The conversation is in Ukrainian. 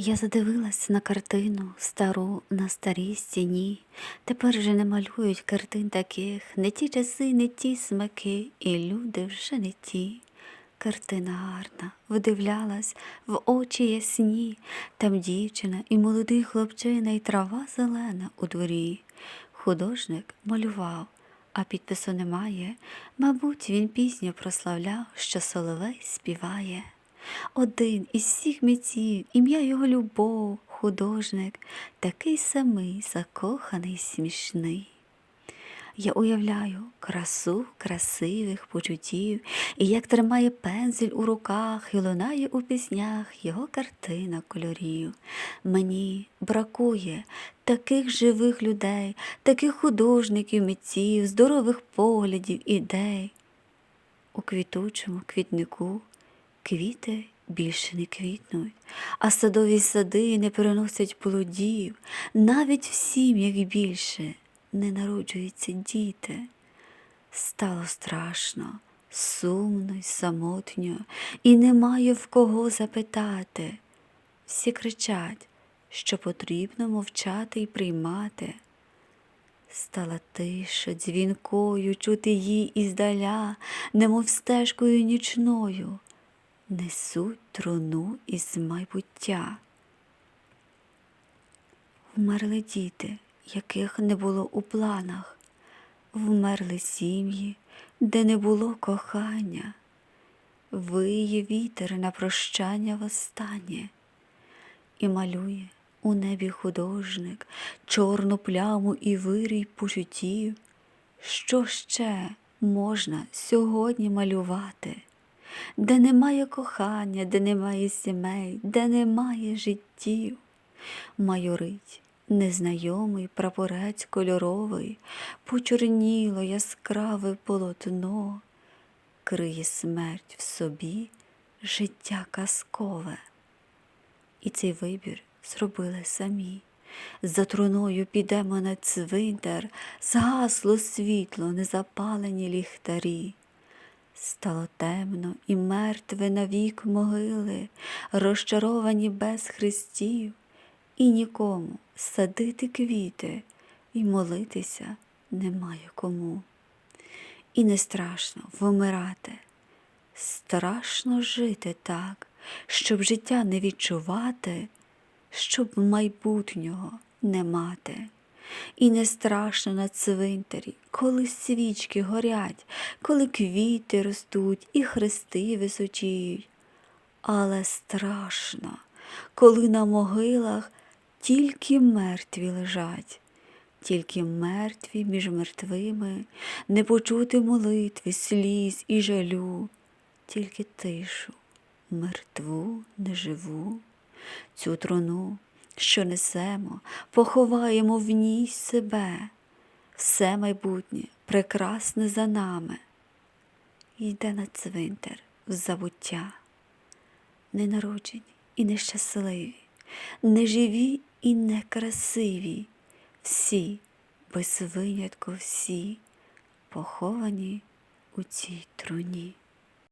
Я задивилась на картину стару на старій стіні. Тепер же не малюють картин таких, не ті часи, не ті смаки, і люди вже не ті. Картина гарна, вдивлялась в очі ясні, там дівчина і молодий хлопчина, і трава зелена у дворі. Художник малював, а підпису немає. Мабуть, він пісню прославляв, що соловей співає. Один із всіх митців, ім'я його любов, художник, такий самий, закоханий, смішний. Я уявляю красу красивих почуттів, і як тримає пензель у руках, і лунає у піснях його картина кольорів. Мені бракує таких живих людей, таких художників, митців, здорових поглядів, ідей. У квітучому квітнику квіти більше не квітнуть, а садові сади не переносять плодів, навіть в сім'ях більше не народжуються діти. Стало страшно, сумно й самотньо, і немає в кого запитати. Всі кричать, що потрібно мовчати й приймати. Стала тиша дзвінкою чути її іздаля, немов стежкою нічною, несуть труну із майбуття. Вмерли діти, яких не було у планах, вмерли сім'ї, де не було кохання, виє вітер на прощання востаннє і малює у небі художник чорну пляму і вирій почуттів. Що ще можна сьогодні малювати, де немає кохання, де немає сімей, де немає життів, майорить незнайомий прапорець кольоровий, почорніло яскраве полотно, криє смерть в собі життя казкове. І цей вибір зробили самі. За труною підемо на цвинтар, згасло світло, незапалені ліхтарі. Стало темно і мертве навік могили, розчаровані без хрестів, і нікому садити квіти і молитися немає кому. І не страшно вмирати, страшно жити так, щоб життя не відчувати, щоб майбутнього не мати. І не страшно на цвинтарі, коли свічки горять, коли квіти ростуть і хрести височіють. Але страшно, коли на могилах тільки мертві лежать, тільки мертві між мертвими, не почути молитви, сліз і жалю, тільки тишу, мертву, неживу, цю труну, що несемо, поховаємо в ній себе, все майбутнє прекрасне за нами. Йде на цвинтар в забуття, ненароджені і нещасливі, неживі і некрасиві, всі, без винятку всі, поховані у цій труні.